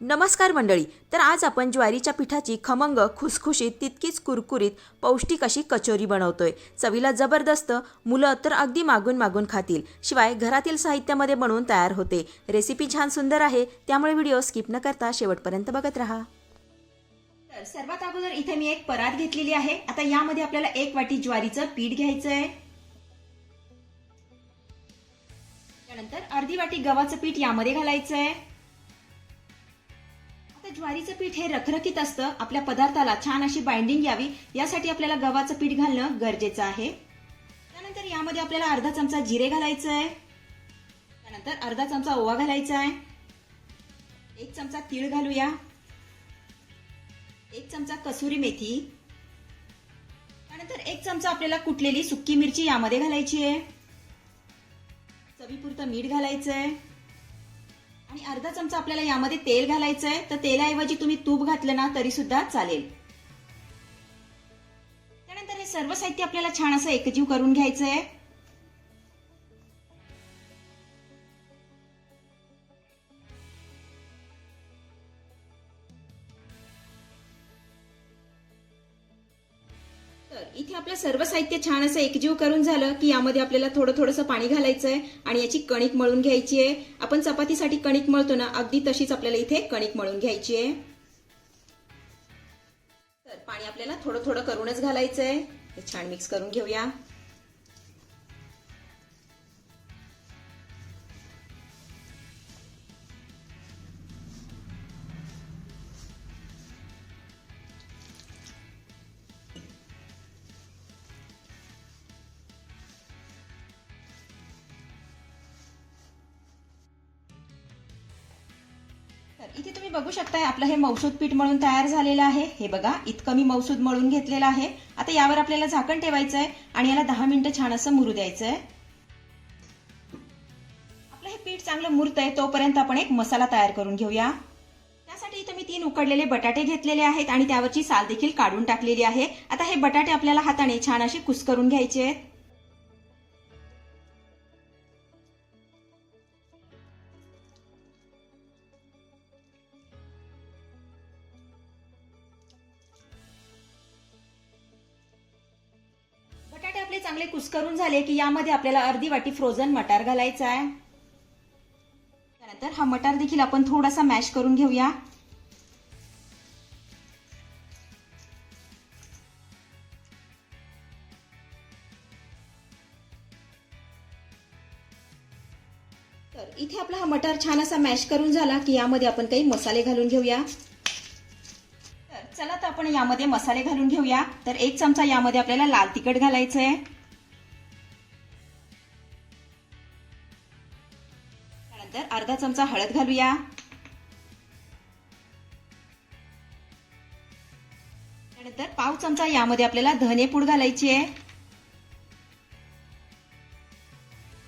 नमस्कार मंडळी तर आज आपण ज्वारीच्या पिठाची खमंग खुसखुशीत तितकीच कुरकुरीत पौष्टिक अशी कचोरी बनवतोय. चवीला जबरदस्त मुलं तर अगदी मागून मागून खातील. शिवाय घरातील साहित्यामध्ये बनवून तयार होते. रेसिपी छान सुंदर आहे त्यामुळे व्हिडिओ स्किप न करता शेवटपर्यंत बघत राहा. तर सर्वात अगोदर इथे मी एक परात घेतलेली आहे. आता यामध्ये आपल्याला एक वाटी ज्वारीचं पीठ घ्यायचं आहे त्यानंतर अर्धी वाटी गव्हाचं पीठ यामध्ये घालायचं आहे आता ज्वारीचं पीठ हे रखरखीत असतं. आपल्या पदार्थाला छान अशी बाइंडिंग यावी. यासाठी आपल्याला गव्हाचं पीठ घालणं गरजेचं आहे. त्यानंतर यामध्ये आपल्याला अर्धा चमचा जिरे घालायचं आहे. त्यानंतर अर्धा चमचा ओवा घालायचा आहे. एक चमचा तीळ घालूया. एक चमचा कसुरी मेथी. त्यानंतर एक चमचा आपल्याला कुटलेली सुक्की मिरची यामध्ये घालायची आहे. चवीपुरतं मीठ घालायचं आहे. आणि अर्धा चमचा आपल्याला यामध्ये तेल घालायचं आहे तर तेलाऐवजी तुम्ही तूप घातलं ना तरी सुद्धा चालेल. त्यानंतर हे सर्व साहित्य आपल्याला छान असं एकजीव करून घ्यायचं आहे तर इथे आपलं सर्व साहित्य छान असं एकजीव करून झालं की यामध्ये आपल्याला थोडं थोडंसं पाणी घालायचं आहे आणि याची कणिक मळून घ्यायची आहे. आपण चपातीसाठी कणिक मळतो ना अगदी तशीच आपल्याला इथे कणिक मळून घ्यायची आहे. तर पाणी आपल्याला थोडं थोडं करूनच घालायचं आहे हे छान मिक्स करून घेऊया. इथे तुम्ही बघू शकताय आपलं हे मौसूद पीठ मळून तयार झालेलं आहे. हे बघा इतकं मी मौसूद मळून घेतलेलं आहे. आता यावर आपल्याला झाकण ठेवायचं आहे आणि याला दहा मिनिटं छान असं मुरू द्यायचं आहे आपलं हे पीठ चांगलं मुरत आहे तोपर्यंत आपण एक मसाला तयार करून घेऊया. त्यासाठी इथं मी तीन उकडलेले बटाटे घेतलेले आहेत आणि त्यावरची साल देखील काढून टाकलेली आहे. आता हे बटाटे आपल्याला हाताने छान असे कुस्करून घ्यायचे आहेत. चांगले कुस्करून झाले की यामध्ये आपल्याला अर्धी वाटी फ्रोझन मटार घालायचा आहे. त्यानंतर हा मटार देखील आपण थोडासा मॅश करून घेऊया. तर इथे आपला हा मटार छान असा मॅश करून झाला की यामध्ये आपण काही मसाले घालून घेऊया. तर चला तर आपण यामध्ये मसाले घालून घेऊया. तर एक चमचा यामध्ये आपल्याला लाल तिखट घालायचं आहे त्यानंतर अर्धा चमचा हळद घालूया. त्यानंतर पाव चमचा यामध्ये आपल्याला धने पूड घालायची आहे.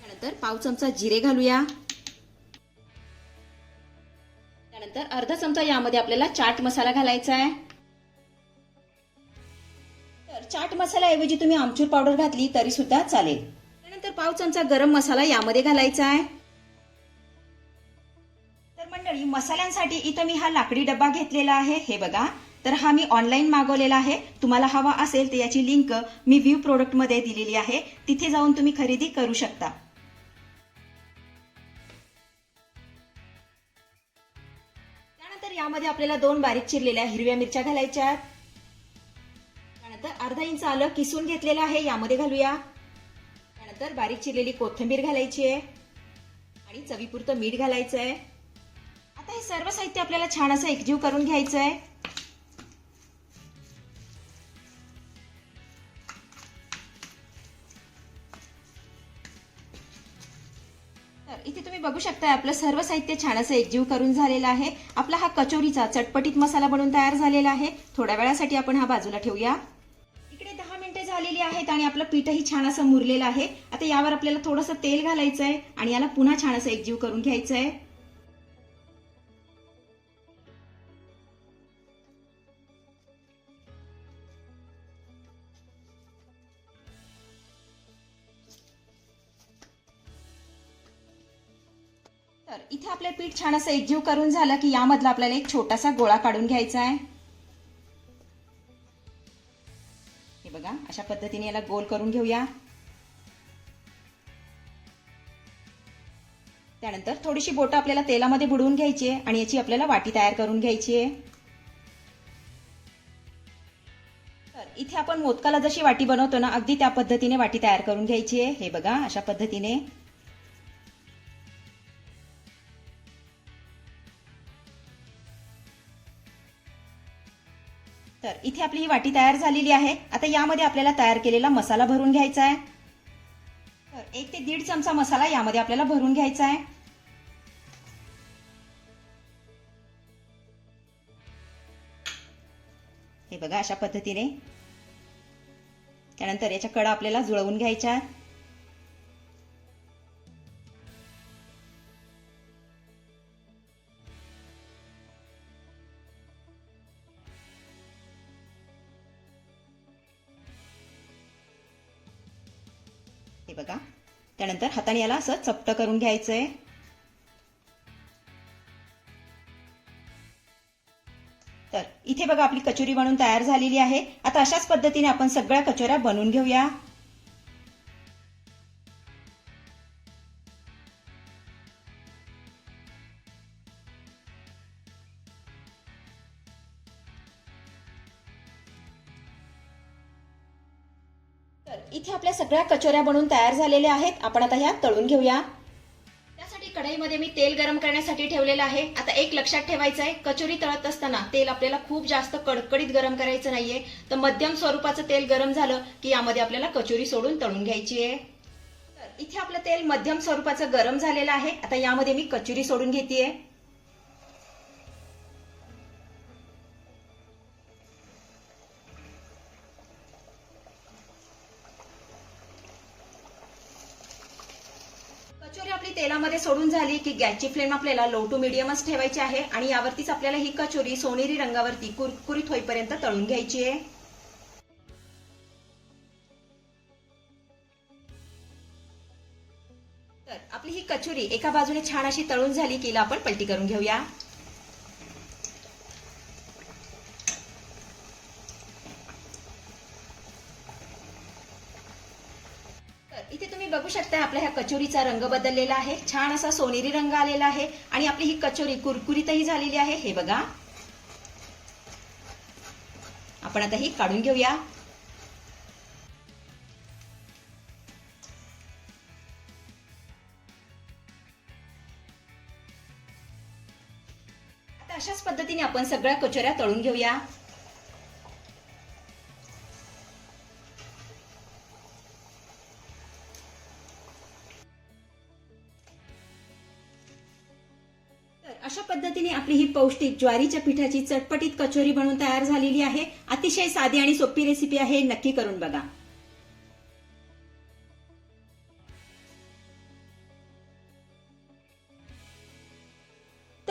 त्यानंतर पाव चमचा जिरे घालूया. त्यानंतर अर्धा चमचा यामध्ये आपल्याला चाट मसाला घालायचा आहे. तर चाट मसाल्याऐवजी तुम्ही आमचूर पावडर घातली तरी सुद्धा चालेल. त्यानंतर पाव चमचा गरम मसाला यामध्ये घालायचा आहे. मंडळी मसाल्यांसाठी इथं मी हा लाकडी डब्बा घेतलेला आहे. हे बघा. तर हा मी ऑनलाईन मागवलेला आहे. तुम्हाला हवा असेल तर याची लिंक मी व्ह्यू प्रोडक्टमध्ये दिलेली आहे. तिथे जाऊन तुम्ही खरेदी करू शकता. त्यानंतर यामध्ये आपल्याला दोन बारीक चिरलेल्या हिरव्या मिरच्या घालायच्या आहेत. त्यानंतर अर्धा इंच आलं किसून घेतलेलं आहे. यामध्ये घालूया. त्यानंतर बारीक चिरलेली कोथिंबीर घालायची आहे. आणि चवीपुरतं मीठ घालायचं आहे हे सर्व साहित्य आपल्याला छान असं एकजीव करून घ्यायचं आहे तर इथे तुम्ही बघू शकता आपलं सर्व साहित्य छान असं एकजीव करून झालेलं आहे. आपला हा कचोरीचा चटपटीत मसाला बनवून तयार झालेला आहे. थोड्या वेळासाठी आपण हा बाजूला ठेवूया. इकडे दहा मिनिटे झालेली आहेत आणि आपलं पीठही छान असं मुरलेलं आहे. आता यावर आपल्याला थोडंसं तेल घालायचं आहे आणि याला पुन्हा छान असं एकजीव करून घ्यायचं आहे तर इथे आपलं पीठ छान असं एकजीव करून झालं की यामधला आपल्याला एक छोटासा गोळा काढून घ्यायचा आहे. हे बघा अशा पद्धतीने याला गोल करून घेऊया. त्यानंतर थोडीशी बोटं आपल्याला तेलामध्ये बुडवून घ्यायची आहे आणि याची आपल्याला वाटी तयार करून घ्यायची आहे. तर इथे आपण मोदकाला जशी वाटी बनवतो ना अगदी त्या पद्धतीने वाटी तयार करून घ्यायची आहे. हे बघा अशा पद्धतीने. तर इथे आपली ही वाटी तयार झालेली आहे. आता यामध्ये आपल्याला तयार केलेला मसाला भरून घ्यायचा आहे. तर एक ते दीड चमचा मसाला यामध्ये आपल्याला भरून घ्यायचा आहे. हे बघा अशा पद्धतीने. त्यानंतर याच्या कडा आपल्याला जुळवून घ्यायच्या हे बघा. त्यानंतर हाताने याला असं चपट करून घ्यायचंय. तर इथे बघा आपली कचोरी बनवून तयार झालेली आहे. आता अशाच पद्धतीने आपण सगळ्या कचोऱ्या बनवून घेऊया. तर इथे आपल्या सगळ्या कचोऱ्या बनवून तयार झालेल्या आहेत. आपण आता ह्या तळून घेऊया. त्यासाठी कढईमध्ये मी तेल गरम करण्यासाठी ठेवलेलं आहे. आता एक लक्षात ठेवायचं आहे कचोरी तळत असताना तेल आपल्याला खूप जास्त कडकडीत गरम करायचं नाहीये. तर मध्यम स्वरूपाचं तेल गरम झालं की यामध्ये आपल्याला कचोरी सोडून तळून घ्यायची आहे. तर इथे आपलं तेल मध्यम स्वरूपाचं गरम झालेलं आहे. आता यामध्ये मी कचोरी सोडून घेतेय. तेलामध्ये सोडून झाली की गॅसची फ्लेम आपल्याला लो टू मिडियमच ठेवायची आहे आणि यावरतीच आपल्याला ही कचोरी सोनेरी रंगावरती कुरकुरीत होईपर्यंत तळून घ्यायची आहे. तर आपली ही कचोरी एका बाजूने छान अशी तळून झाली की आपण पलटी करून घेऊया. इथे तुम्ही बघू शकता आपल्या ह्या कचोरीचा रंग बदललेला आहे. छान असा सोनेरी रंग आलेला आहे आणि आपली ही कचोरी कुरकुरीतही झालेली आहे. हे बघा. आपण आता ही काढून घेऊया. आता अशाच पद्धतीने आपण सगळ्या कचोऱ्या तळून घेऊया. अशा पद्धतीने आपली ही पौष्टिक ज्वारीच्या पिठाची चटपटीत कचोरी बनवून तयार झालेली आहे. अतिशय साधी आणि सोपी रेसिपी आहे. नक्की करून बघा.